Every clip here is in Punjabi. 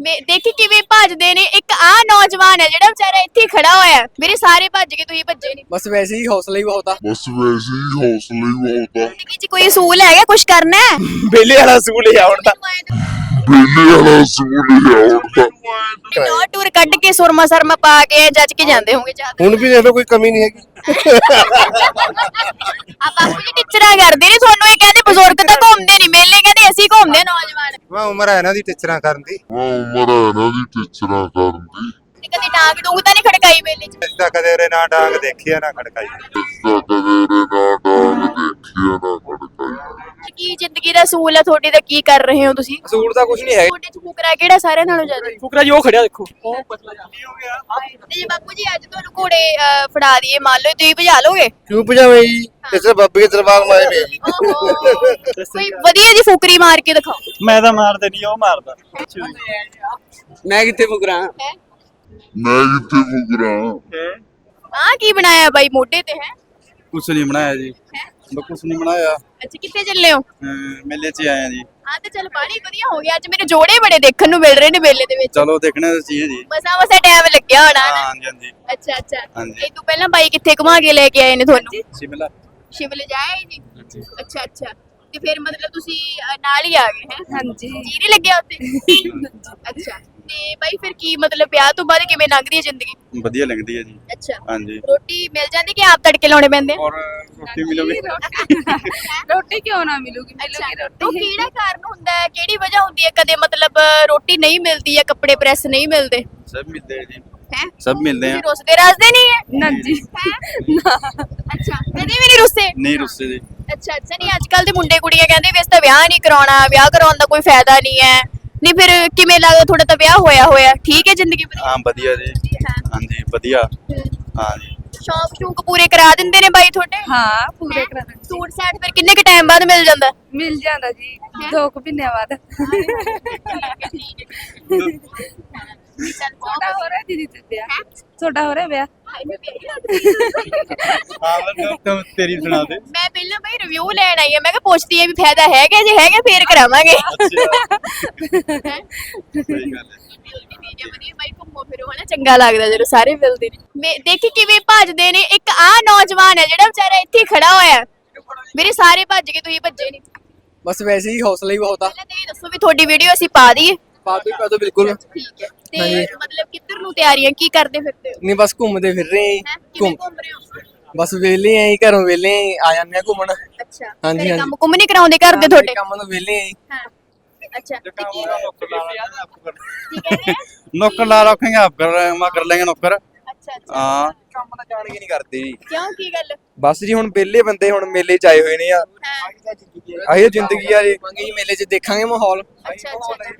ਮੇ- ਦੇਖੀ ਕਿਵੇਂ ਭੱਜਦੇ ਨੇ। ਇੱਕ ਆ ਨੌਜਵਾਨ ਹੈ ਜਿਹੜਾ ਵਿਚਾਰਾ ਇੱਥੇ ਹੀ ਖੜਾ ਹੋਇਆ। ਹੈ। ਮੇਰੇ ਸਾਰੇ ਭੱਜ ਗਏ ਤੁਸੀਂ ਭੱਜੇ ਨਹੀਂ ਬਸ ਵੈਸੇ ਹੀ ਹੌਸਲਾ ਹੀ ਬਹੁਤ ਆ। ਬਸ ਵੈਸੇ ਹੀ ਹੌਸਲਾ ਹੀ ਬਹੁਤ ਆ। ਜ਼ਿੰਦਗੀ 'ਚ ਕੋਈ ਅਸੂਲ ਹੈਗਾ? ਕੁਝ ਕਰਨਾ ਹੈ? ਬੇਲੇ ਵਾਲਾ ਸਕੂਲ ਹੀ ਆ ਹੁਣ ਤਾਂ। ਬੇਲੇ ਵਾਲਾ ਸਕੂਲ ਹੀ ਆ ਹੁਣ ਤਾਂ। ਨੋ ਟੂਰ ਕੱਢ ਕੇ ਸੁਰਮਾ ਸਰਮਾ ਪਾ ਕੇ ਜੱਜ ਕੇ ਜਾਂਦੇ ਹੋਗੇ ਜ਼ਿਆਦਾ ਹੁਣ ਵੀ ਦੇਖ ਲਓ ਕੋਈ ਕਮੀ ਨਹੀਂ ਹੈਗੀ। ਆ ਬਾਪੂ ਜੀ ਟੀਚਰਾਂ ਕਰਦੇ ਨੇ ਤੁਹਾਨੂੰ ਇਹ ਕਹਿੰਦੇ ਬਜ਼ੁਰਗ ਤਾਂ ਘੁੰਮਦੇ ਨਹੀਂ ਮੇਲੇ ਕਹਿੰਦੇ ਅਸੀਂ ਘੁੰਮਦੇ ਨੌਜਵਾਨ। ਵਾ ਉਮਰ ਹੈ ਇਹਨਾਂ ਦੀ ਟੀਚਰਾਂ ਕਰਨ ਦੀ। ਮੈਂ ਉਮਰ ਹੈ ਇਹਨਾਂ ਦੀ ਟੀਚਰਾਂ ਕਰਨ ਦੀ। ਤੇ ਕਦੇ ਡਾਂਗ ਡੂੰਗ ਤਾਂ ਨਹੀਂ ਖੜਕਾਈ ਮੇਲੇ 'ਚ? ਇਸ ਦਾ ਕਦੇ ਉਰੇ ਨਾ ਡਾਂਗ ਦੇਖੀ ਆ ਨਾ ਖੜਕਾਈ। ਇਸਦਾ ਕਦੇ ਰੇ ਨਾ ਡਾਂਗ ਦੇਖਿਆ ਨਾ ਖੜਕਾਈ। ਕੀ ਜ਼ਿੰਦਗੀ ਦਾ ਅਸੂਲ ਹੈ ਤੁਹਾਡੀ ਦਾ ਕੀ ਕਰ ਰਹੇ ਹੋ ਤੁਸੀਂ? ਸਕੂਲ ਦਾ ਕੁਝ ਨਹੀਂ ਹੈ ਫੁਕਰਾ ਕਿਹੜਾ ਸਾਰਿਆਂ ਨਾਲੋਂ ਜ਼ਿਆਦਾ? ਫੁਕਰਾ ਜੀ ਉਹ ਖੜਿਆ ਦੇਖੋ। ਉਹ ਤੇ ਜੇ ਬਾਪੂ ਜੀ ਅੱਜ ਤੁਹਾਨੂੰ ਘੋੜੇ ਅਹ, ਫੜਾ ਦਈਏ। ਮੰਨ ਲਓ ਤੁਸੀਂ ਭਜਾ ਲੋਗੇ? ਕਿਉਂ ਭਜਾਵੇਂ ਜੀ? ਕਿਸੇ ਬੱਬੇ ਦੇ ਦਰਬਾਰ ਮਾਰੇ ਪਏ ਜੀ। ਕੋਈ ਵਧੀਆ ਜੀ ਫੁਕਰੀ ਮਾਰ ਕੇ ਦਿਖਾਓ। ਮੈਂ ਤਾਂ ਮਾਰਦਾ ਨਹੀਂ ਉਹ ਮਾਰਦਾ। ਮੈਂ ਕਿੱਥੇ ਫੁਕਰਾ? ਹੈ? ਮੈਂ ਕਿੱਥੇ ਫੁਕਰਾਂ? ਆ ਕੀ ਬਣਾਇਆ ਬਾਈ ਮੋਢੇ ਤੇ ਹੈ? ਕੁਛ ਨਹੀਂ ਬਣਾਇਆ ਜੀ। ਕੁਛ ਨਹੀਂ ਬਣਾਇਆ। ਅੱਛਾ ਕਿੱਥੇ ਚੱਲੇ ਹੋ? ਅਮ ਮੇਲੇ 'ਚ ਆਏ ਆ ਜੀ। ਹਾਂ ਤੇ ਚਲ ਬਾੜੀ ਵਧੀਆ ਹੋ ਗਿਆ। ਅੱਜ ਮੇਰੇ ਜੋੜੇ ਬੜੇ ਦੇਖਣ ਨੂੰ ਮਿਲ ਰਹੇ ਨੇ ਮੇਲੇ ਦੇ ਵਿੱਚ। ਚਲੋ ਦੇਖਣਾ ਤਾਂ ਚਾਹੀਏ ਜੀ। ਮਸਾ ਮਸਾ ਟਾਈਮ ਲੱਗਿਆ ਹੋਣਾ। ਨਾ। ਹਾਂਜੀ ਹਾਂਜੀ। ਅੱਛਾ ਅੱਛਾ। ਹਾਂਜੀ। ਇਹ ਤੋਂ ਪਹਿਲਾਂ ਬਾਈ ਕਿੱਥੇ ਘੁਮਾ ਕੇ ਲੈ ਕੇ ਆਏ ਨੇ ਤੁਹਾਨੂੰ? ਸਿਮਲਾ। ਸ਼ਿਵਲੇ ਜਾਏ ਜੀ ਅੱਛਾ ਅੱਛਾ। ਤੇ ਫਿਰ ਮਤਲਬ ਤੁਸੀਂ ਨਾਲ ਹੀ ਆ ਗਏ ਹੈ? ਹਾਂਜੀ। ਜੀ ਨਹੀਂ ਲੱਗਿਆ ਉੱਤੇ ਅੱਛਾ। ਤੇ ਬਾਈ ਫਿਰ ਕੀ ਮਤਲਬ ਵਿਆਹ ਤੋਂ ਬਾਅਦ ਕਿਵੇਂ ਲੰਘਦੀ ਹੈ ਜ਼ਿੰਦਗੀ? ਵਧੀਆ ਲੱਗਦੀ ਹੈ ਜੀ। ਅੱਛਾ। ਹਾਂਜੀ। ਰੋਟੀ ਮਿਲ ਜਾਂਦੀ ਕਿ ਆਪ ਤੜਕੇ ਲਾਉਣੇ ਪੈਂਦੇ ਆ? ਔਰ ਰੋਟੀ ਮਿਲੋਗੇ। ਰੋਟੀ। ਕਿਉਂ ਨਾ ਮਿਲੂਗੀ? ਮਿਲੂਗੀ ਉਹ ਰੋਟੀ ਕਿਹੜਾ ਕਾਰਨ ਹੁੰਦਾ ਹੈ? ਕਿਹੜੀ ਵਜ੍ਹਾ ਹੁੰਦੀ ਹੈ ਕਦੇ? ਮਤਲਬ ਰੋਟੀ ਨਹੀਂ ਮਿਲਦੀ ਜਾਂ ਕੱਪੜੇ ਪ੍ਰੈਸ ਨਹੀਂ ਮਿਲਦੇ। ਸਭ ਮਿਲਦੇ ਜੀ। ਹੈ? ਸਭ ਮਿਲਦੇ ਆ। ਤੁਸੀਂ ਰੁੱਸਦੇ ਰਾਸਦੇ ਨਹੀਂ ਹੈ? ਨਾ ਜੀ। ਅੱਛਾ ਕਦੇ ਵੀ ਨਹੀਂ ਰੁੱਸੇ? ਨਹੀਂ ਰੁੱਸੇ ਜੀ। ਅੱਛਾ ਅੱਛਾ ਨਹੀਂ ਅੱਜ ਕੱਲ ਦੇ ਮੁੰਡੇ ਕੁੜੀਆਂ ਕਹਿੰਦੇ ਵੀ ਇਸ ਤਾਂ ਵਿਆਹ ਨਹੀਂ ਕਰਾਉਣਾ ਵਿਆਹ ਕਰਾਉਣ ਦਾ ਕੋਈ ਫਾਇਦਾ ਨਹੀਂ ਹੈ। ਨਹੀਂ ਫਿਰ ਕਿਵੇਂ ਲੱਗਦਾ ਤੁਹਾਡਾ ਤਾਂ ਵਿਆਹ ਹੋਇਆ ਹੋਇਆ? ਠੀਕ ਹੈ ਜ਼ਿੰਦਗੀ ਹਾਂ ਵਧੀਆ ਜੀ। ਹਾਂ ਹਾਂਜੀ ਵਧੀਆ। ਹਾਂ ਜੀ। ਸ਼ੌਕ ਸ਼ੂਕ ਪੂਰੇ ਕਰਾ ਦਿੰਦੇ ਨੇ ਬਾਈ ਤੁਹਾਡੇ? ਹਾਂ ਪੂਰੇ ਕਰਾ ਦਾਂਗੇ ਸੂਟ ਸਾਟ ਫਿਰ ਕਿੰਨੇ ਕ ਟਾਈਮ ਬਾਅਦ ਮਿਲ ਜਾਂਦਾ? ਮਿਲ ਜਾਂਦਾ ਜੀ ਦੋ ਕੁ ਮਹੀਨਿਆਂ ਬਾਅਦ। ਛੋਟਾ ਹੋ ਰਿਹਾ ਦੀਦੀ ਤੇ ਵਿਆਹ? ਛੋਟਾ ਹੋ ਰਿਹਾ ਵਿਆਹ? ਹਾਂ ਤੇਰੀ ਸੁਣਾ ਦੇ। ਮੈਂ ਪਹਿਲਾਂ ਬਈ ਰਿਵਿਊ ਲੈਣ ਆਈ ਆ ਮੈਂ ਕਿਹਾ ਪੁੱਛਦੀ ਆ ਵੀ ਫਾਇਦਾ ਹੈਗਾ ਜੇ ਹੈਗਾ ਫੇਰ ਕਰਾਵਾਂਗੇ। ਸਹੀ ਗੱਲ ਹੈ। ਜੇ ਵਧੀਆ ਫਿਰੋ ਹਨਾ ਚੰਗਾ ਲੱਗਦਾ ਜਦੋਂ ਸਾਰੇ ਮਿਲਦੇ ਨੇ। ਮੈਂ ਦੇਖੀ ਕਿਵੇਂ ਭੱਜਦੇ ਨੇ। ਇੱਕ ਆ ਨੌਜਵਾਨ ਹੈ ਜਿਹੜਾ ਵਿਚਾਰਾ ਇੱਥੇ ਹੀ ਖੜਾ ਹੋਇਆ। ਹੈ। ਮੇਰੇ ਸਾਰੇ ਭੱਜ ਗਏ ਤੁਸੀਂ ਭੱਜੇ ਨਹੀਂ ਬਸ ਵੈਸੇ ਹੀ ਹੌਸਲਾ ਹੀ ਬਹੁਤ ਆ। ਤਾਂ ਇਹ ਦੱਸੋ ਵੀ ਤੁਹਾਡੀ ਵੀਡੀਓ ਅਸੀਂ ਪਾ ਦਈਏ। ਪਾ ਦੋ ਪਾ ਦੋ ਬਿਲਕੁਲ। ਠੀਕ ਹੈ। ਤੇ ਹਾਂਜੀ। ਮਤਲਬ ਕਿੱਧਰ ਨੂੰ ਤਿਆਰੀਆਂ ਕੀ ਕਰਦੇ ਫਿਰਦੇ ਹੋ? ਨਹੀਂ ਬਸ ਘੁੰਮਦੇ ਫਿਰ ਰਹੇ ਹੈਂ? ਹਾਂ ਕਿਵੇਂ ਘੁੰਮ ਘੁੰਮ ਰਹੇ ਹੋ? ਬਸ ਵਿਹਲੇ ਆਂ ਘਰੋਂ ਵਿਹਲੇ ਆਂ, ਆ ਜਾਂਦੇ ਆ ਘੁੰਮਣ। ਅੱਛਾ। ਹਾਂਜੀ, ਘਰੇ ਹਾਂਜੀ। ਕੰਮ ਕੁੰਮ ਨਹੀਂ ਕਰਾਉਂਦੇ ਘਰ ਦੇ ਤੁਹਾਡੇ? ਕੰਮ ਨੂੰ ਵਿਹਲੇ ਆਂ ਹਾਂ। ਨੌਕਰ तो काम होगा नौकर लाना आपको करना नौकर ला रखेंगे आप ਹਾਂ ਕੰਮ ਤਾਂ ਜਾਣ ਨਹੀਂ ਕਰਦੇ। ਕਿਉਂ ਕੀ ਗੱਲ? ਬਸ ਜੀ ਹੁਣ ਪਹਿਲੇ ਬੰਦੇ ਹੁਣ ਮੇਲੇ ਚ ਆਏ ਹੋਏ ਨੇ ਆ। ਆਹੀ ਜ਼ਿੰਦਗੀ ਆ। ਜੀ। ਮੰਗੇ ਮੇਲੇ ਚ ਦੇਖਾਂਗੇ ਮਾਹੌਲ।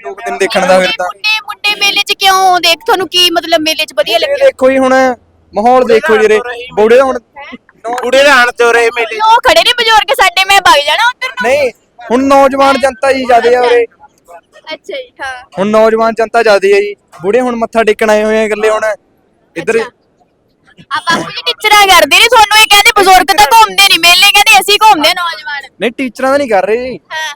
ਲੋਕ ਦਿਨ ਦੇਖਣ ਦਾ ਫਿਰ ਤਾਂ। ਮੁੰਡੇ ਮੁੰਡੇ ਮੇਲੇ ਚ ਕਿਉਂ ਦੇਖ ਤੁਹਾਨੂੰ ਕੀ ਮਤਲਬ ਮੇਲੇ ਚ ਵਧੀਆ ਲੱਗਿਆ? ਦੇਖੋ ਜੀ ਹੁਣ ਮਾਹੌਲ ਦੇਖੋ ਜੀ ਰੇ ਹੁਣ ਬੁੜੇ ਦਾ ਹਣ ਚੋਰੇ ਮੇਲੇ ਉਹ ਖੜੇ ਨੇ ਬਜ਼ੁਰਗ ਸਾਡੇ ਮੈਂ ਭੱਗ ਜਾਣਾ ਉਧਰ ਨਹੀਂ ਹੁਣ ਨੌਜਵਾਨ ਜਨਤਾ ਜੀ ਜਿਆਦੇ ਆ ਉਰੇ। ਅੱਛਾ ਜੀ ਹਾਂ। ਹੁਣ ਨੌਜਵਾਨ ਜਨਤਾ ਜ਼ਿਆਦੇ ਆ ਜੀ। ਬੁੜੇ ਹੁਣ ਮੱਥਾ ਟੇਕਣ ਆਏ ਹੋਏ ਆ ਇਕੱਲੇ ਹੁਣ। ਇੱਧਰ ਅੱਛਾ। ਆ ਬਾਪੂ ਜੀ ਟੀਚਰਾਂ ਕਰਦੇ ਨੇ ਤੁਹਾਨੂੰ ਇਹ ਕਹਿੰਦੇ ਬਜ਼ੁਰਗ ਤਾਂ ਘੁੰਮਦੇ ਨਹੀਂ ਮੇਲੇ ਕਹਿੰਦੇ ਅਸੀਂ ਘੁੰਮਦੇ ਨੌਜਵਾਨ। ਨਹੀਂ ਟੀਚਰਾਂ ਦਾ ਨਹੀਂ ਕਰ ਰਹੇ ਜੀ। ਹਾਂ।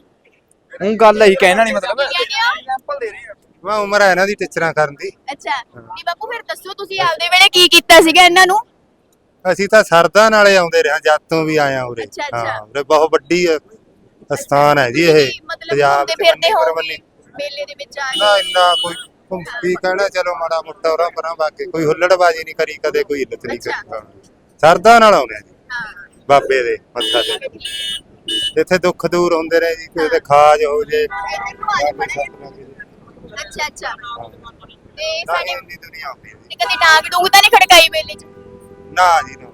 ਹੁਣ ਗੱਲ ਇਹੀ ਕਹਿਣਾ ਨਹੀਂ ਮਤਲਬ ਕੀ ਕਹਿੰਦੇ ਹੋ? ਐਗਜ਼ਾਮਪਲ ਦੇ ਰਹੇ ਆ ਵਾ ਉਮਰ ਹੈ ਇਹਨਾਂ ਦੀ ਟੀਚਰਾਂ ਕਰਨ ਦੀ। ਅੱਛਾ। ਨਹੀਂ ਬਾਪੂ ਫਿਰ ਦੱਸੋ ਤੁਸੀਂ ਆਪਦੇ ਵੇਲੇ ਕੀ ਕੀਤਾ ਸੀਗਾ ਇਹਨਾਂ ਨੂੰ? ਅਸੀਂ ਤਾਂ ਸਰਦਾ ਨਾਲੇ ਆਉਂਦੇ ਰਹੇ ਹਾਂ, ਜਦ ਤੋਂ ਵੀ ਆਇਆ ਉਰੇ। ਅੱਛਾ, ਅੱਛਾ। ਹਾਂ ਉਰੇ ਬਹੁਤ ਵੱਡੀ ਅ, ਸਥਾਨ ਹੈ ਜੀ ਇਹ। ਘੁੰਮਦੇ ਚ ਫਿਰਦੇ ਹੋ ਪਰਵੰਨੀ। ਮੇਲੇ ਦੇ ਵਿੱਚ ਆ ਨਾ ਇੰਨਾ ਕੋਈ ਕੀ ਕਹਿਣਾ ਚਲੋ ਮਾੜਾ ਮੋਟਾ ਉਰਾ ਪਰਾਂ ਬਾਕੀ ਕੋਈ ਹੁੱਲੜਬਾਜੀ ਨਹੀਂ ਕਰੀ ਕਦੇ ਕੋਈ ਹਿੱਲਤ ਨਹੀਂ। ਕਰੀ। ਸਰਦਾ ਨਾਲ ਆਉਂਦੇ ਆ ਜੀ ਬਾਬੇ ਦੇ ਮੱਥਾ ਟੇਕ। ਇੱਥੇ ਦੁੱਖ ਦੂਰ ਹੁੰਦੇ ਰਹੇ ਜੀ ਕੋਈ ਦੇ ਖਾਜ ਹੋ ਜੇ। ਅੱਛਾ ਅੱਛਾ। ਤੇ ਸਾਡੇ ਦੁਨੀਆ ਆਉਂਦੀ ਹੈ। ਤੇ ਕਦੇ ਡਾਂਗ ਡੂੰਗ ਤਾਂ ਨਹੀਂ ਖੜਕਾਈ ਮੇਲੇ 'ਚ? ਨਾ ਜੀ ਨਾ?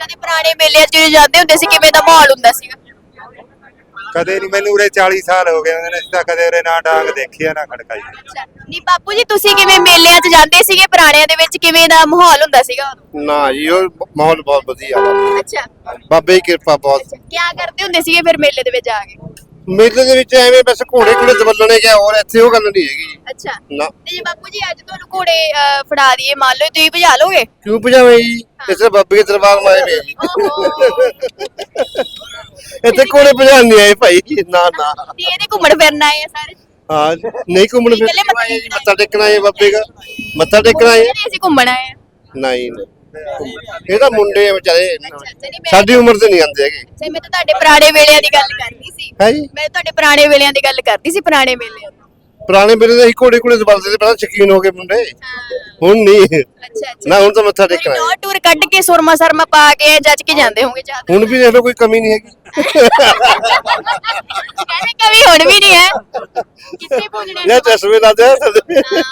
ਕਦੇ ਪੁਰਾਣੇ ਮੇਲੇ 'ਚ ਜਾਂਦੇ ਹੁੰਦੇ ਸੀ ਕਿਵੇਂ ਦਾ ਮਾਹੌਲ ਹੁੰਦਾ ਸੀਗਾ? ਕਦੇ ਨਹੀਂ ਮੈਨੂੰ ਉਰੇ 40 ਸਾਲ ਹੋ ਗਏ ਉਹਨੇ ਤਾਂ ਕਦੇ ਉਰੇ ਨਾ ਡਾਂਗ ਦੇਖੀ ਆ ਨਾ ਖੜਕਾਈ। ਅੱਛਾ ਨਹੀਂ ਬਾਪੂ ਜੀ ਤੁਸੀਂ ਕਿਵੇਂ ਮੇਲਿਆਂ 'ਚ ਜਾਂਦੇ ਸੀਗੇ? ਪੁਰਾਣਿਆਂ ਦੇ ਵਿੱਚ ਕਿਵੇਂ ਦਾ ਮਾਹੌਲ ਹੁੰਦਾ ਸੀਗਾ ਉਦੋਂ? ਨਾ ਜੀ ਉਹ ਮਾਹੌਲ ਬਹੁਤ ਵਧੀਆ ਅੱਛਾ। ਬਾਬੇ ਦੀ ਕਿਰਪਾ ਬਹੁਤ। ਕੀ ਕਰਦੇ ਹੁੰਦੇ ਸੀਗੇ ਫਿਰ ਮੇਲੇ ਦੇ ਵਿੱਚ ਆ ਕੇ? ਮੇਲੇ ਦੇ ਵਿੱਚ ਐਵੇਂ ਬਸ ਘੋੜੇ ਘੋੜੇ ਦਬਲਣੇ ਗਿਆ ਹੋਰ ਇੱਥੇ ਉਹ ਗੱਲ ਨਹੀਂ ਹੈਗੀ ਜੀ। ਅੱਛਾ। ਨਾ। ਤੇ ਜੇ ਬਾਪੂ ਜੀ ਅੱਜ ਤੁਹਾਨੂੰ ਘੋੜੇ ਅਹ, ਫੜਾ ਦਈਏ ਮੰਨ ਲਓ ਤੁਸੀਂ ਭਜਾ ਲੋਗੇ? ਕਿਉਂ ਭਜਾਵੇਂ ਜੀ? ਕਿਸੇ ਬੱਬੇ ਦੇ ਦਰਬਾਰ ਮਾਰੇ ਪਏ ਜੀ। ਇੱਥੇ ਘੋੜੇ ਭਜਾਣ ਨਹੀਂ ਆਏ ਭਾਈ ਨਾ ਨਾ। ਤੇ ਇਹਦੇ ਘੁੰਮਣ ਫਿਰਨ ਆਏ ਆ ਸਾਰੇ। ਹਾਂ ਨਹੀਂ ਘੁੰਮਣ ਫਿਰ ਇਕੱਲੇ ਮੱਥਾ ਜੀ ਟੇਕਣਾ ਹੈ? ਬਾਬੇ ਦਾ। ਮੱਥਾ ਟੇਕਣਾ ਹੈ ਨਹੀਂ ਅਸੀਂ ਘੁੰਮਣ ਆਏ ਆ। ਨਹੀਂ ਨਹੀਂ। ਇਹ ਤਾਂ ਮੁੰਡੇ ਆ ਵਿਚਾਰੇ। ਅੱਛਾ ਅੱਛਾ ਨਹੀਂ ਮੈਂ ਸਾਡੀ ਉਮਰ ਦੇ ਨਹੀਂ ਆਉਂਦੇ ਹੈਗੇ। ਅੱਛਾ, ਮੈਂ ਤਾਂ ਤੁਹਾਡੇ ਪੁਰਾਣੇ ਵੇਲਿਆਂ ਦੀ ਗੱਲ ਕਰਦੀ ਹੈ ਜੀ? ਮੈਂ ਤੁਹਾਡੇ ਪੁਰਾਣੇ ਵੇਲਿਆਂ ਦੀ ਗੱਲ ਕਰਦੀ ਸੀ ਪੁਰਾਣੇ ਵੇਲਿਆਂ ਦੀ ਪੁਰਾਣੇ ਵੇਲੇ ਦੇ ਅਸੀਂ ਘੋੜੇ ਘੋੜੇ ਦਬਲਦੇ ਤੇ ਪਹਿਲਾਂ ਸ਼ਕੀਨ ਹੋ ਗਏ ਮੁੰਡੇ। ਹੁਣ ਨਹੀਂ। ਅੱਛਾ ਅੱਛਾ। ਨਾ ਹੁਣ ਤਾਂ ਮੱਥਾ ਟੇਕਣਾ ਹੈ। ਟੌਰ ਟੂਰ ਕੱਢ ਕੇ ਸੁਰਮਾ ਸਰਮਾ ਪਾ ਕੇ ਜੱਜ ਕੇ ਜਾਂਦੇ ਹੋਗੇ ਚਾਹ ਹੁਣ ਵੀ ਦੇਖ ਲਓ ਕੋਈ ਕਮੀ ਨਹੀਂ ਹੈਗੀ। ਕਹਿੰਦੇ ਕਵੀ ਹੁਣ ਵੀ ਨਹੀਂ ਹੈ। ਕਿੱਥੇ ਪਹੁੰਚਣੇ ਇਹ ਚਸ਼ਮੇ। ਹਾਂ,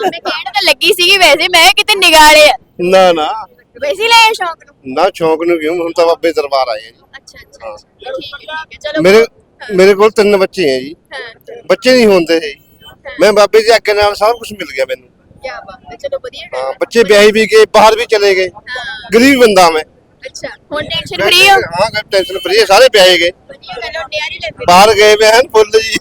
ਮੈਂ ਕਹਿਣ ਤਾਂ ਲੱਗੀ ਸੀਗੀ ਵੈਸੇ ਮੈਂ ਕਿਤੇ ਨਿਗਾਲੇ ਨਾ ਨਾ। ਵੈਸੇ ਹੀ ਲੈ ਆਏ ਸ਼ੌਂਕ ਨੂੰ? ਨਾ ਸ਼ੌਂਕ ਨੂੰ ਕਿਉਂ? ਹੁਣ ਤਾਂ ਬਾਬੇ ਦਰਬਾਰ ਆਏ ਆ ਜੀ। ਅੱਛਾ ਅੱਛਾ ਅੱਛਾ। ਠੀਕ ਹੈ ਠੀਕ ਹੈ। ਚਲੋ ਮੇਰੇ ਮੇਰੇ ਕੋਲ ਤਿੰਨ ਬੱਚੇ ਹੈ ਜੀ। ਹਾਂ। ਬੱਚੇ ਨਹੀਂ ਹੁੰਦੇ ਸੀ ਮੈਂ ਬਾਬੇ ਦੀ ਆਗਿਆ ਨਾਲ ਸਭ ਕੁਝ ਮਿਲ ਗਿਆ ਮੈਨੂੰ। ਕੀ ਬਾਤ ਹੈ ਚਲੋ ਵਧੀਆ ਗੱਲ ਹਾਂ। ਹੈ। ਬੱਚੇ ਵਿਆਹੀ ਵੀ ਗਏ ਬਾਹਰ ਵੀ ਚਲੇ ਗਏ। ਗਰੀਬ ਬੰਦਾ ਮੈਂ। ਅੱਛਾ ਹੁਣ ਟੈਨਸ਼ਨ ਫ੍ਰੀ ਹੋ? ਹਾਂ ਟੈਨਸ਼ਨ ਫਰੀ ਹੈ ਸਾਰੇ ਵਿਆਹੇ ਗਏ। ਬਾਹਰ ਗਏ ਵੇ ਹਨ ਫੁੱਲ ਜੀ।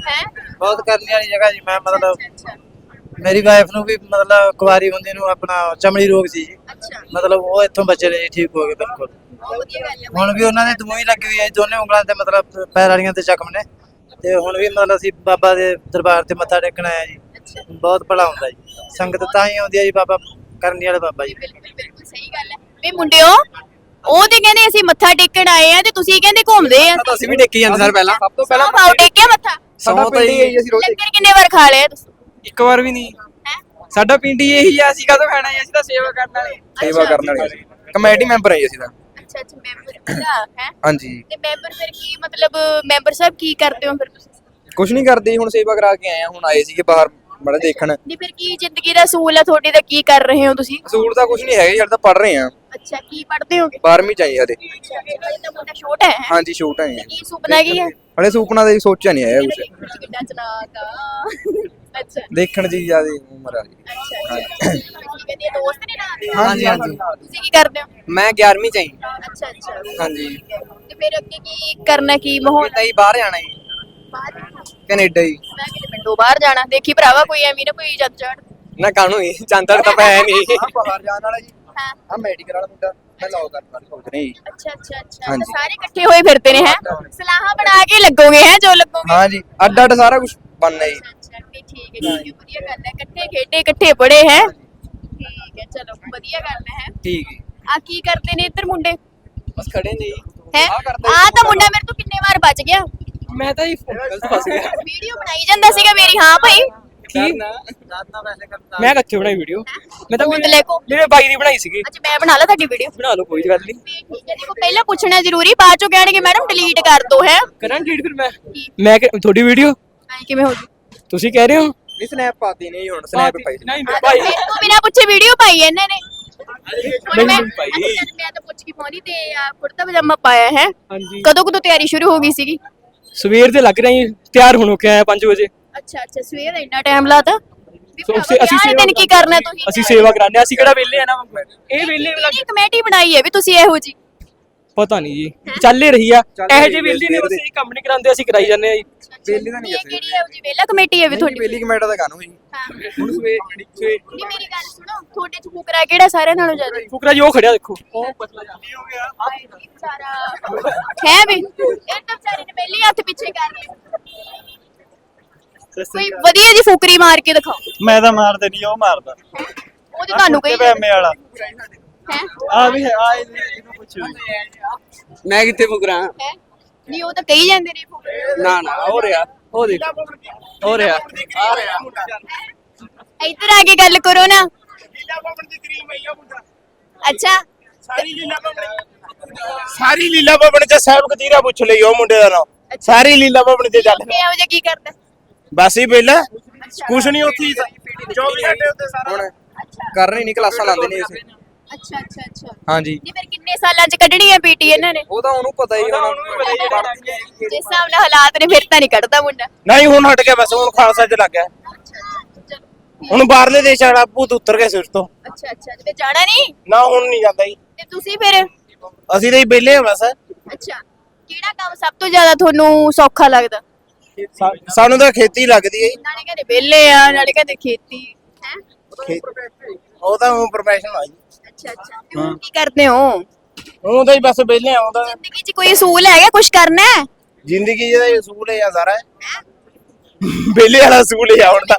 ਹੈ ਬਹੁਤ ਕਰਨੀ ਵਾਲੀ ਜਗ੍ਹਾ ਜੀ ਮੈਂ ਮਤਲਬ ਮੇਰੀ ਵਾਈਫ ਨੂੰ ਵੀ ਮਤਲਬ ਕੁਵਾਰੀ ਹੁੰਦੀ ਨੂੰ ਆਪਣਾ ਚਮੜੀ ਰੋਗ ਸੀ ਜੀ। ਅੱਛਾ। ਮਤਲਬ ਉਹ ਇੱਥੋਂ ਬਚੇ ਨੇ ਜੀ ਠੀਕ ਹੋ ਗਏ ਬਿਲਕੁਲ। ਹੈ ਹੁਣ ਵੀ ਉਹਨਾਂ ਦੇ ਦਮੂਈ ਲੱਗੀ ਹੋਈ ਹੈ ਦੋਨੇ ਉਂਗਲਾਂ ਤੇ ਮਤਲਬ ਪੈਰ ਵਾਲੀਆਂ ਤੇ ਜ਼ਖਮ ਨੇ। ਤੇ ਹੁਣ ਵੀ ਮਤਲਬ ਅਸੀਂ ਬਾਬਾ ਦੇ ਦਰਬਾਰ ਤੇ ਮੱਥਾ ਟੇਕਣ ਆਏ ਆ ਜੀ। ਬਹੁਤ ਭਲਾ ਹੁੰਦਾ ਜੀ। ਸੰਗਤ ਤਾਂ ਹੀ ਆਉਂਦੀ ਹੈ ਜੀ ਬਾਬਾ ਕਰਨੀ ਵਾਲੇ ਬਾਬਾ ਜੀ। ਬਿਲਕੁਲ ਬਿਲਕੁਲ ਸਹੀ ਗੱਲ ਹੈ। ਵੀ ਮੁੰਡਿਓ ਉਹ ਤੇ ਕਹਿੰਦੇ ਅਸੀਂ ਮੱਥਾ ਟੇਕਣ ਆਏ ਆ ਤੇ ਤੁਸੀਂ ਕਹਿੰਦੇ ਘੁੰਮਦੇ ਆ। ਅਸੀਂ ਵੀ ਟੇਕੀ ਜਾਂਦੇ ਸਰ ਪਹਿਲਾਂ। ਸਭ ਤੋਂ ਪਹਿਲਾਂ ਪਾਉ ਟੇਕਿਆ ਮੱਥਾ? ਸਾਡਾ ਪਿੰਡ ਹੀ ਅਸੀਂ ਲੰਗਰ ਕਿੰਨੇ ਵਾਰ ਖਾ ਲਿਆ ਤੁਸੀਂ? ਇੱਕ ਵਾਰ ਵੀ ਨਹੀਂ। ਹੈ? ਸਾਡਾ ਪਿੰਡ ਹੀ ਇਹੀ ਆ ਅਸੀਂ ਕਾਹਤੋਂ ਖਾਣਾ ਜੀ? ਅਸੀਂ ਤਾਂ ਸੇਵਾ ਕਰਨ ਵਾਲੇ ਸੇਵਾ ਕਰਨ ਵਾਲੇ ਕਮੇਟੀ ਮੈਂਬਰ ਆਈ ਅਸੀਂ ਤਾਂ। ਅੱਛਾ ਮੈਂਬਰ ਦਾ ਹੈ। ਹਾਂਜੀ। ਤੇ ਮੈਂਬਰ ਫਿਰ ਕੀ ਮਤਲਬ ਮੈਂਬਰ ਸਾਹਿਬ ਕੀ ਕਰਦੇ ਹੋ ਫਿਰ ਤੁਸੀਂ? ਕੁਝ ਨਹੀਂ ਕਰਦੇ ਹੁਣ ਸੇਵਾ ਕਰਾ ਕੇ ਆਏ ਆ ਹੁਣ ਆਏ ਸੀਗੇ ਬਾਹਰ ਬੜਾ ਦੇਖਣ। ਨਹੀਂ ਫਿਰ ਕੀ ਜ਼ਿੰਦਗੀ ਦਾ ਅਸੂਲ ਹੈ ਤੁਹਾਡੀ ਦਾ ਕੀ ਕਰ ਰਹੇ ਹੋ ਤੁਸੀਂ? ਅਸੂਲ ਤਾਂ ਕੁਝ ਨਹੀਂ ਹੈਗਾ ਯਾਰ ਤਾਂ ਪੜ ਰਹੇ ਆ। ਅੱਛਾ ਕੀ ਪੜ੍ਹਦੇ ਹੋਗੇ? 12ਵੀਂ ਚ ਆਏ ਹਲੇ ਅੱਛਾ ਇਹ ਤਾਂ ਮੁੰਡਾ ਛੋਟਾ ਹੈ? ਹੈਂ? ਹਾਂਜੀ ਛੋਟਾ ਹੈ। ਕੀ ਸੁਪਨਾ ਕੀ ਹੈ? ਹਲੇ ਸੁਪਨਾ ਦਾ ਸੋਚਿਆ ਨਹੀਂ ਆਇਆ ਕੁਝ ਕਿੱਡਾ ਚਲਾਕ ਆ। ਅੱਛਾ। ਦੇਖਣ ਦੀ ਜ਼ਿਆਦਾ ਉਮਰ ਆ ਜੀ ਅੱਛਾ ਅੱਛਾ। ਕੀ ਕਹਿੰਦੀ ਹੈ, ਦੋਸਤ ਨੇ ਨਾਲ? ਹਾਂਜੀ ਹਾਂਜੀ। ਤੁਸੀਂ ਕੀ ਕਰਦੇ ਹੋ? ਮੈਂ 11ਵੀਂ ਚ ਆਈ। ਅੱਛਾ ਅੱਛਾ। ਹਾਂਜੀ। ਤੇ ਫਿਰ ਅੱਗੇ ਕੀ ਕਰਨਾ ਕੀ ਮਾਹੌਲ? ਤਾਂ ਹੀ ਬਾਹਰ ਜਾਣਾ ਜੀ। ਬਾਹਰ ਜਾਣਾ। ਕੈਨੇਡਾ ਹੀ ਮੈਂ ਕਿਤੇ ਪਿੰਡੋਂ ਬਾਹਰ ਜਾਣਾ? ਦੇਖੀ ਭਰਾਵਾ ਕੋਈ ਐਵੇਂ ਨਾ ਕੋਈ ਜੱਜ ਚੜ ਨਾ ਕਾਹਨੂੰ ਹੀ ਚਾਂਦੜ ਤਾਂ ਪਿਆ ਨਹੀਂ। ਬਾਹਰ ਜਾਣ ਵਾਲਾ ਜੀ। ਹਾਂ। ਆ ਮੈਡੀਕਲ ਵਾਲਾ ਮੁੰਡਾ ਮੈਂ ਲਾਓ ਕਰਨ ਸੋਚ ਰਹੀ ਅੱਛਾ ਅੱਛਾ ਅੱਛਾ। ਹਾਂਜੀ। ਤਾਂ ਸਾਰੇ ਇਕੱਠੇ ਹੋਏ ਫਿਰਦੇ ਨੇ ਹੈ? ਸਲਾਹਾਂ ਬਣਾ ਕੇ ਲੱਗੋਗੇ ਹੈ ਜੋ ਲੱਗੋਗੇ? ਹਾਂਜੀ ਅੱਡ ਅੱਡ ਸਾਰਾ ਕੁਝ ਬਣਨਾ ਜੀ। ਅੱਛਾ ਅੱਛਾ। ਨਹੀਂ, ਠੀਕ ਹੈ ਠੀਕ ਹੈ ਵਧੀਆ ਗੱਲ ਹੈ। ਇਕੱਠੇ ਖੇਡੇ ਇਕੱਠੇ ਪੜੇ ਹੈ? ਠੀਕ ਹੈ ਚਲੋ ਵਧੀਆ ਗੱਲ ਹੈ ਠੀਕ ਹੈ। ਆ ਕੀ ਕਰਦੇ ਨੇ ਇੱਧਰ ਮੁੰਡੇ? ਬਸ ਖੜੇ ਨੇ ਜੀ। ਹੈ? ਆ ਤਾਂ ਮੁੰਡਾ ਮੇਰੇ ਤੋਂ ਕਿੰਨੇ ਵਾਰ ਬਚ ਗਿਆ? ਮੈਂ ਤਾਂ ਹੀ ਗਲਤ ਫਸ ਗਿਆ। ਵੀਡੀਓ ਬਣਾਈ ਜਾਂਦਾ ਸੀਗਾ ਮੇਰੀ ਹਾਂ ਭਾਈ? ਕੀ? ਮੈਂ ਕਿੱਥੇ ਬਣਾਈ ਵੀਡੀਓ ਮੈਂ ਤਾਂ ਫੋਨ ਤੇ ਲੈ ਕੋ ਮੇਰੇ ਬਾਈ ਦੀ ਬਣਾਈ ਸੀਗੀ। ਅੱਛਾ ਮੈਂ ਬਣਾ ਲਾ ਤੁਹਾਡੀ ਵੀਡੀਓ ਬਣਾ ਲਓ ਕੋਈ ਗੱਲ ਨਹੀਂ ਠੀਕ ਹੈ ਦੇਖੋ ਪਹਿਲਾਂ ਪੁੱਛਣਾ ਜ਼ਰੂਰੀ ਬਾਅਦ ਚੋਂ ਕਹਿਣਗੇ ਮੈਡਮ ਡਿਲੀਟ ਕਰ ਦੋ ਹੈ। ਕਰਾਂ ਡਿਲੀਟ ਫਿਰ ਮੈਂ? ਮੈਂ ਕਿ- ਤੁਹਾਡੀ ਵੀਡੀਓ ਐਂ ਕਿਵੇਂ ਹੋ ਜੂ? ਤੁਸੀਂ ਕਹਿ ਰਹੇ ਹੋ? ਨਹੀਂ ਸਨੈਪ ਪਾਤੀ ਨਹੀਂ ਹੁਣ ਸਨੈਪ ਪਾਈ ਨਹੀਂ ਭਾਈ ਤੋਂ ਬਿਨਾ ਪੁੱਛੇ ਵੀਡੀਓ ਪਾਈ ਇਹਨਾਂ ਨੇ। ਹੁਣ ਮੈਂ ਨਹੀਂ ਪਾਈ। ਅੱਛਾ, ਚੱਲ ਮੈਂ ਤਾਂ ਪੁੱਛ ਕੇ ਪਾਉਣੀ ਤੇ ਆ ਕੁੜਤਾ ਪਜਾਮਾ ਪਾਇਆ ਹੈ। ਹਾਂਜੀ। ਕਦੋਂ ਕਦੋਂ ਤਿਆਰੀ ਸ਼ੁਰੂ ਹੋ ਗਈ ਸੀਗੀ? ਸਵੇਰ ਦੇ ਲੱਗ ਰਹੀ ਤਿਆਰ ਹੋਣ ਕੇ ਆਇਆ 5 ਵਜੇ। ਅੱਛਾ ਅੱਛਾ ਸਵੇਰ ਇੰਨਾ ਟਾਈਮ ਲਾਤਾ? ਸੋ ਅਸੀਂ- ਅਸੀਂ ਸੇਵਾ ਦਿਨ ਕੀ ਕਰਨਾ ਤੁਸੀਂ? ਅਸੀਂ ਸੇਵਾ ਕਰਾਉਂਦੇ ਹਾਂ, ਅਸੀਂ ਕਿਹੜਾ ਵਿਹਲੇ ਆ ਨਾ? ਇਹ ਵਿਹਲੇ ਵਾਲਾ ਕਿਹੜੀ ਕਮੇਟੀ ਬਣਾਈ ਹੈ ਵੀ ਤੁਸੀਂ ਇਹੋ ਜੀ ਪਤਾ ਨਹੀਂ ਜੀ। ਚੱਲ ਹੀ ਰਹੀ ਆ। ਇਹੋ ਜਿਹੇ ਵਿਹਲੇ ਨੇ ਅਸੀਂ ਕੰਮ ਨਹੀਂ ਕਰਾਉਂਦੇ ਅਸੀਂ ਕਰਾਈ ਜਾਂਦੇ ਆ ਜੀ। ਵੇਲੇ ਦਾ ਨਹੀਂ ਕਿਹੜੀ ਇਹੋ ਜੀ ਵੇਲਾ ਕਮੇਟੀ ਹੈ ਵੀ ਤੁਹਾਡੀ? ਬੇਲੀ ਕਮੇਟਾ ਦਾ ਕਾਨੂੰ ਜੀ। ਹਾਂ। ਹੁਣ ਸਵੇਰ ਸਵੇਰ ਨਹੀਂ ਮੇਰੀ ਗੱਲ ਸੁਣੋ ਤੁਹਾਡੇ ਚ ਫੁਕਰਾ ਕਿਹੜਾ ਸਾਰਿਆਂ ਨਾਲੋਂ ਜ਼ਿਆਦਾ? ਫੁਕਰਾ ਜੀ ਉਹ ਖੜਿਆ ਦੇਖੋ। ਉਹ ਪਤਲਾ ਜਾ ਹੋ ਗਿਆ? ਵਿਚਾਰਾ ਹੈ ਵੀ। ਇਹ ਤਾਂ ਵਿਚਾਰੇ ਨੇ ਪਹਿਲੀ ਹੱਥ ਪਿੱਛੇ ਕਰ ਲਿਆ ਕੋਈ ਵਧੀਆ ਜੀ ਫੁਕਰੀ ਮਾਰ ਕੇ ਦਿਖਾਓ। ਮੈਂ ਤਾਂ ਮਾਰਦੇ ਨਹੀਂ ਉਹ ਮਾਰਦਾ। ਉਹ ਤੇ ਤੁਹਾਨੂੰ ਕਹੀ ਐਮਏ ਵਾਲਾ। ਹੈ? ਆ ਵੀ ਹੈ ਆ ਇਹਨੂੰ ਪੁੱਛੋ ਮੈਂ ਕਿੱਥੇ ਫੁਕਰਾਂ? ਹੈ? ਨਹੀਂ ਉਹ ਤਾਂ ਕਹੀ ਜਾਂਦੇ ਨੇ ਫੁਕਰੀ। ਨਾ ਨਾ ਹੋ ਰਿਹਾ। ਉਹ ਦੇਖ ਹੋ ਰਿਹਾ। ਆ ਰਿਹਾ। ਇੱਧਰ ਆ ਕੇ ਗੱਲ ਕਰੋ ਨਾ। ਅੱਛਾ। ਸਾਰੀ ਲੀਲਾ ਭਵਨ ਚ ਸਾਹਿਬ ਕਤੀਰਾ ਪੁੱਛ ਲਈ ਉਹ ਮੁੰਡੇ ਦਾ ਨਾਮ। ਸਾਰੀ ਲੀਲਾ ਭਵਨ ਚ ਚੱਲ ਇਹੋ ਜਿਹਾ ਕੀ ਕਰਦਾ? ਬਸ ਹੀ। ਪਹਿਲਾਂ ਕੁਛ ਨਹੀਂ ਉੱਥੇ ਹੀ 24 ਘੰਟੇ ਉੱਤੇ ਸਾਰਾ ਹੁਣ ਕਰ ਰਹੇ ਨਹੀਂ ਕਲਾਸਾਂ ਲਾਉਂਦੇ ਨੇ ਅਸੀਂ। ਅੱਛਾ ਅੱਛਾ ਅੱਛਾ। ਹਾਂਜੀ। ਨਹੀਂ ਫਿਰ ਕਿੰਨੇ ਸਾਲਾਂ ਚ ਕੱਢਣੀ ਹੈ ਪੀਟੀ ਇਹਨਾਂ ਨੇ? ਉਹ ਤਾਂ ਉਹਨੂੰ ਪਤਾ ਹੀ ਉਹਨਾਂ ਨੂੰ ਜਿਸ ਹਿਸਾਬ ਨਾਲ ਹਾਲਾਤ ਨੇ ਫਿਰ ਤਾਂ ਨਹੀਂ ਕੱਢਦਾ ਮੁੰਡਾ। ਨਹੀਂ ਹੁਣ ਹਟ ਗਿਆ ਬਸ ਹੁਣ ਖਾਲਸਾ ਚ ਲੱਗ ਗਿਆ। ਅੱਛਾ ਅੱਛਾ ਚਲੋ। ਹੁਣ ਬਾਹਰਲੇ ਦੇਸ਼ ਵਾਲਾ ਭੂਤ ਉਤਰ ਗਿਆ ਸਿਰ ਤੋਂ। ਅੱਛਾ ਅੱਛਾ ਤੇ ਫਿਰ ਜਾਣਾ ਨਹੀਂ? ਨਾ ਹੁਣ ਨਹੀਂ ਜਾਂਦਾ ਜੀ। ਤੇ ਤੁਸੀਂ ਫਿਰ? ਅਸੀਂ ਤਾਂ ਹੀ ਵਿਹਲੇ ਆ ਬਸ। ਅੱਛਾ। ਕਿਹੜਾ ਕੰਮ ਸਭ ਤੋਂ ਜ਼ਿਆਦਾ ਤੁਹਾਨੂੰ ਸੌਖਾ ਲੱਗਦਾ? ਸਾ- ਸਾਨੂੰ ਤਾਂ ਖੇਤੀ ਲੱਗਦੀ ਹੈ ਜੀ। ਨਾਲੇ ਕਹਿੰਦੇ ਵਿਹਲੇ ਆ ਨਾਲੇ ਕਹਿੰਦੇ ਖੇਤੀ। ਹੈ? ਖੇ- ਉਹ ਤਾਂ ਹੁਣ ਪ੍ਰੋਫੈਸ਼ਨਲ ਆ ਜੀ। ਅੱਛਾ ਅੱਛਾ। ਤੇ ਹੁਣ ਕੀ ਕਰਦੇ ਹੋ? ਉਹ ਤਾਂ ਹੀ ਬਸ ਵਿਹਲੇ ਜ਼ਿੰਦਗੀ 'ਚ ਕੋਈ ਅਸੂਲ ਹੈਗਾ? ਕੁਝ ਕਰਨਾ ਹੈ? ਜ਼ਿੰਦਗੀ ਦਾ ਇਹ ਅਸੂਲ ਹੈ ਆ ਸਾਰਾ। ਬੇਲੇ ਵਾਲਾ ਅਸੂਲ ਹੈ ਹੁਣ ਤਾਂ।